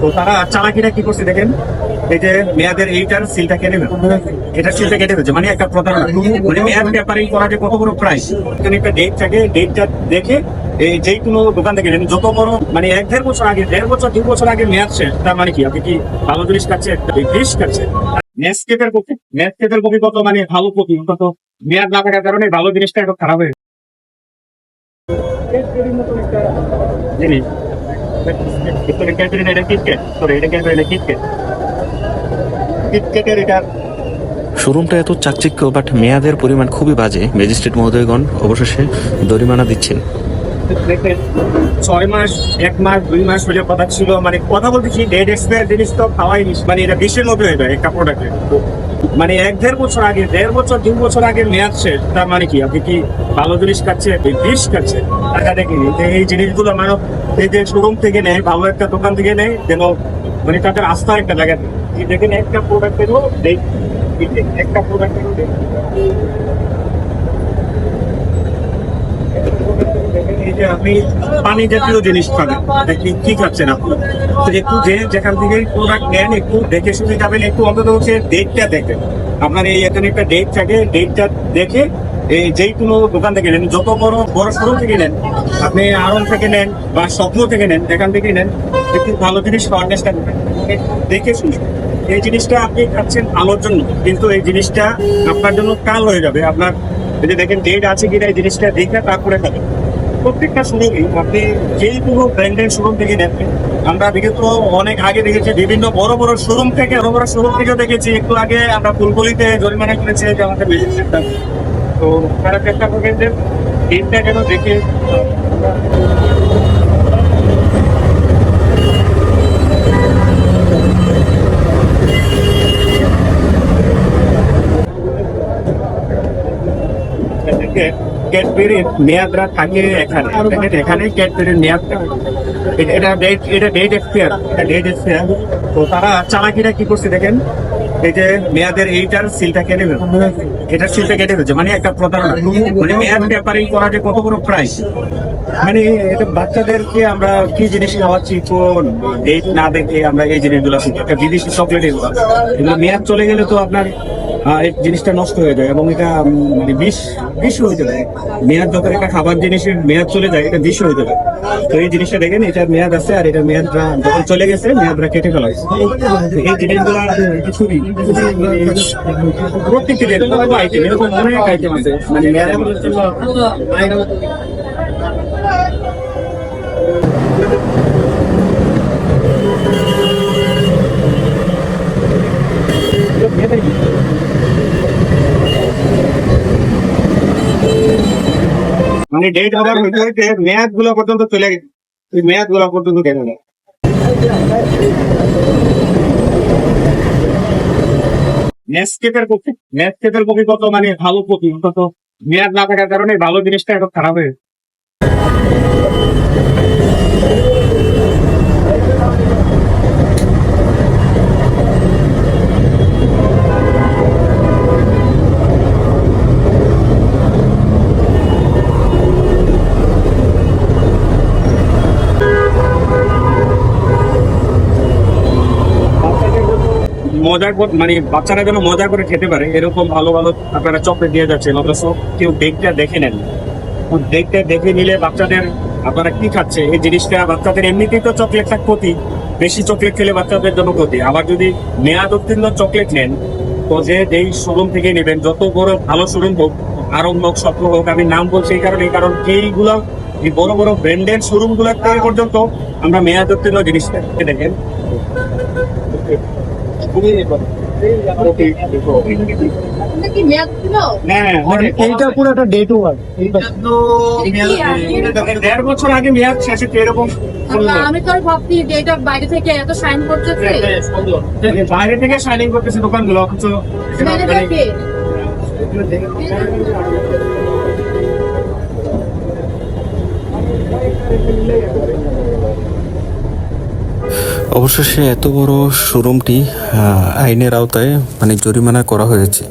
তো তারা চালাকিরা কি করছে দেখেন? এই যে মেয়াদের এইটার সিলটা কেটে এটা সিলটা কেটে ফেলছে। মানে একটা প্রতারণা। মানে মেয়াদ পেপারিং করা যে কত বড় প্রাইস একটা ডেট থাকে। ডেটটা দেখে এই যে কোনো দোকান থেকে যত বড় মানে এক দেড় বছর আগে দেড় বছর দু বছর আগে মেয়াদ শেষ। তার মানে কি? আপনি কি ভালো জিনিস খাচ্ছে বিষ খাচ্ছে নেসকেপের কপি নেসকেপের কপি কত? মানে ভালো কপি। কত মেয়াদ না থাকার কারণে ভালো জিনিসটা একটু খারাপ হয়ে জিনিস ভিতরে ক্যাটারিন এটা কিটকেট সরি এটা ক্যাটারিন কিটকেট কিটকেটের এটা শোরুমটা এত চাকচিক্য বাট মেয়াদের পরিমাণ খুবই বাজে। ম্যাজিস্ট্রেট মহোদয়গণ অবশেষে দরিমানা দিচ্ছেন। দেখবেন ছয় মাস, এক মাস, দুই মাস হলে কথা ছিল। মানে কথা বলতেছি ডেট এক্সপায়ার জিনিস তো খাওয়াই মানে এটা বিশ্বের মধ্যে হয়ে যায় প্রোডাক্টে মানে এক দেড় বছর আগে, দেড় বছর, দু বছর আগে মেয়াদ শেষ, তার মানে কি? আপনি কি ভালো জিনিস খাচ্ছে বিষ খাচ্ছে টাকা দেখি এই জিনিসগুলো মানব এই যে শোরুম থেকে নেয়, ভালো একটা দোকান থেকে নেয়, যেন মানে তাদের আস্থা একটা জায়গা। দেখেন একটা প্রোডাক্টেরও ডেট একটা প্রোডাক্টেরও ডেট এই যে আপনি পানি জাতীয় জিনিস খাবেন, দেখি কি খাচ্ছেন আপনি? একটু যে যেখান থেকে প্রোডাক্ট নেন, একটু দেখে শুনে যাবেন, একটু অন্তত হচ্ছে ডেটটা দেখেন আপনার এই এখানে একটা ডেট থাকে ডেটটা দেখে এই যেই কোনো দোকান থেকে নেন, যত বড় বড় শোরুম থেকে নেন, আপনি আরন থেকে নেন বা স্বপ্ন থেকে নেন, যেখান থেকে নেন, একটু ভালো জিনিস করবেন দেখে শুনে। এই জিনিসটা আপনি খাচ্ছেন আলোর জন্য, কিন্তু এই জিনিসটা আপনার জন্য কাল হয়ে যাবে। আপনার যদি দেখেন ডেট আছে কিনা এই জিনিসটা দেখে তারপরে খাবেন। প্রত্যেকটা শোরুমই আপনি যেই কোনো ব্র্যান্ডের শোরুম থেকে নেন আমরা বিগত অনেক আগে দেখেছি, বিভিন্ন বড় বড় শোরুম থেকে, বড় বড় শোরুম থেকেও দেখেছি। একটু আগে আমরা ফুলকলিতে জরিমানা করেছি যে আমাদের সেন্টার তো তারা চেষ্টা করবেন যে ডেটটা যেন দেখে ক্যাডবেরির মেয়াদরা থাকে এখানে। দেখেন এখানে ক্যাডবেরির মেয়াদটা এটা- ডেট এটা ডেট এক্সপায়ার এটা ডেট এক্সপায়ার তো তারা চালাকিরা কি করছে দেখেন? এই যে মেয়াদের এইটার সিলটা কেটে ফেলছে। এটা সিলটা কেটে ফেলছে। মানে একটা প্রতারণা। মানে মেয়াদ পেপারিং করা যে কত বড় প্রাইস মানে এটা বাচ্চাদেরকে আমরা কি জিনিস খাওয়াচ্ছি কোন ডেট না দেখে আমরা এই জিনিসগুলো একটা বিদেশি চকলেট এগুলো। এগুলো মেয়াদ চলে গেলে তো আপনার এই জিনিসটা নষ্ট হয়ে যায় এবং এটা মানে বিষ বিষ হয়ে যাবে মেয়াদ যত একটা খাবার জিনিসের মেয়াদ চলে যায়, এটা বিষ হয়ে যাবে তো এই জিনিসটা দেখেন, এটার মেয়াদ আছে আর এটা মেয়াদটা যখন চলে গেছে, মেয়াদটা কেটে ফেলা হয়েছে। এই জিনিসগুলো প্রত্যেকটি আইটেম এরকম অনেক আইটেম আছে। মানে মেয়াদের মানে ডেট হইতে হইতে মেয়াদগুলো পর্যন্ত চলে গেছে। ওই মেয়াদগুলো পর্যন্ত কেন কপি কত মানে ভালো অন্তত মেয়াদ না থাকার কারণে ভালো জিনিসটা এত খারাপ হয়ে মজা মানে বাচ্চারা যেন মজা করে খেতে পারে, এরকম ভালো ভালো আপনারা চকলেট দিয়ে যাচ্ছেন, অথচ কেউ ডেকটা দেখে নেন ডেকটা দেখে নিলে বাচ্চাদের, আপনারা কি খাচ্ছে? এই জিনিসটা বাচ্চাদের এমনিতেই তো চকলেটটা ক্ষতি, বেশি চকলেট খেলে বাচ্চাদের জন্য ক্ষতি। আবার যদি মেয়াদ উত্তীর্ণ চকলেট নেন, তো যে যেই শোরুম থেকে নেবেন, যত বড় ভালো শোরুম হোক আরব হোক স্বপ্ন হোক, আমি নাম বলছি এই কারণে কারণ এইগুলো, এই বড় বড় ব্র্যান্ডের শোরুমগুলো পর্যন্ত আমরা মেয়াদ উত্তীর্ণ জিনিসটা দেখেন। হ্যাঁ এইটা পুরো একটা ডেট দেড় বছর আগে মেয়াদ শেষে এরকম আমি তো আর ভাবছি যে এটা বাইরে থেকে এত শাইন করতেছে। বাইরে থেকে শাইনিং করতেছে দোকানগুলো অথচ কে? অবশেষে এত বড় শোরুমটি আইনের আওতায় মানে জরিমানা করা হয়েছে।